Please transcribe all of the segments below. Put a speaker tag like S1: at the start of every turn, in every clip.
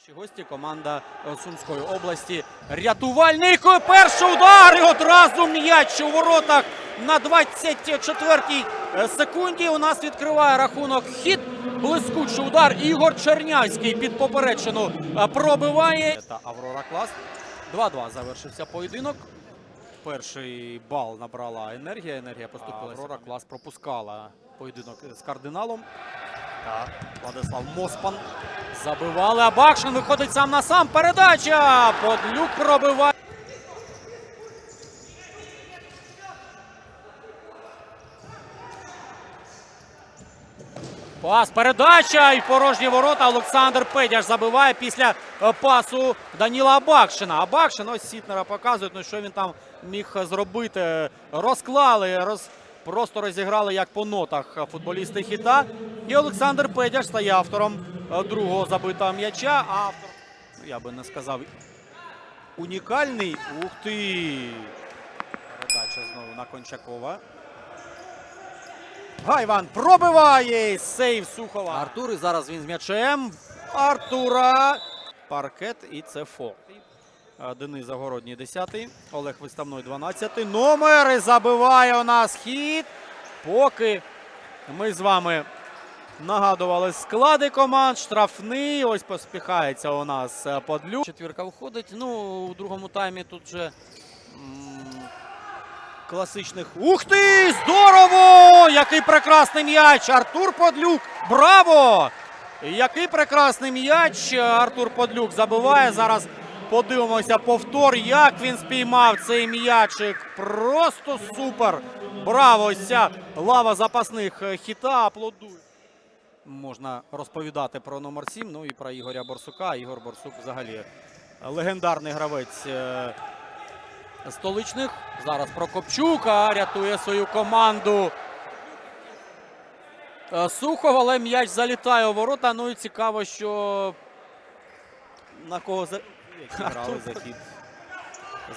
S1: Наші гості команда е, Сумської області. Рятувальник. Перший удар і одразу м'яч у воротах на 24-й секунді. У нас відкриває рахунок хід. Блискучий удар. Ігор Чернявський під поперечину е, пробиває. Та Аврора Клас. 2-2 завершився поєдинок. Перший бал набрала енергія. Енергія поступила. Аврора Клас пропускала поєдинок з кардиналом. Так, Владислав Моспан. Забивали. А Бакшин виходить сам на сам. Передача. Подлюк пробиває. Пас, передача і порожні ворота. Олександр Педяш забиває після е, пасу Даніла Абакшина. Абакшин ось Сітнера показують, ну що він там міг зробити. Розклали, роз, просто розіграли як по нотах футболісти хіта. І Олександр Педяш стає автором другого забитого м'яча. А Автор, ну, я би не сказав, унікальний. Ух ти! Передача знову на Кончакова. Гайван пробиває сейв Сухова. Артур і зараз він з м'ячем. Артура. Паркет і це фол. Денис Загородній 10-й. Олег Виставной 12-й. Номер і забиває у нас хід. Поки ми з вами нагадували склади команд. Штрафний. Ось поспіхається у нас е, подлюк. Четвірка виходить. Ну, у другому таймі тут вже. класичних. Ух ти! Здорово! Який прекрасний м'яч! Артур Подлюк! Браво! Який прекрасний м'яч! Артур Подлюк забиває. Зараз подивимося повтор, як він спіймав цей м'ячик. Просто супер! Браво! Ось лава запасних е, хіта аплодує. Можна розповідати про номер 7, ну і про Ігоря Борсука. Ігор Борсук взагалі легендарний гравець е, столичних. Зараз Прокопчука рятує свою команду. Е, Сухов, але м'яч залітає у ворота. Ну і цікаво, що на кого за... Грали за хід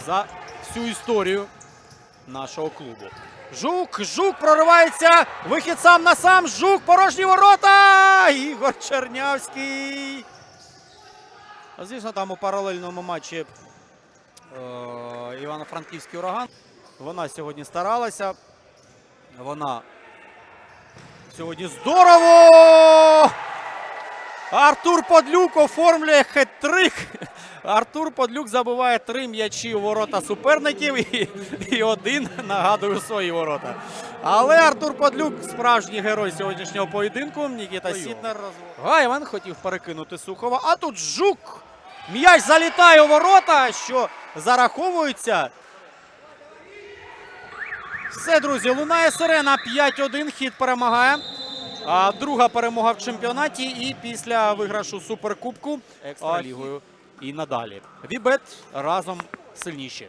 S1: за всю історію нашого клубу. Жук, Жук проривається. Вихід сам на сам. Жук, порожні ворота. Ігор Чернявський. Звісно, там у паралельному матчі е, Івано-Франківський ураган. Вона сьогодні старалася. Вона сьогодні здорово! Артур Подлюк оформлює хет-трик. Артур Подлюк забиває три м'ячі у ворота суперників і, і один нагадую свої ворота. Але Артур Подлюк справжній герой сьогоднішнього поєдинку. Нікіта Сітнер. Гайван хотів перекинути Сухова. А тут Жук. М'яч залітає у ворота, що зараховується. Все, друзі, лунає сирена 5-1. Хід перемагає. А друга перемога в чемпіонаті і після виграшу суперкубку екстралігою і надалі. Вібет разом сильніші.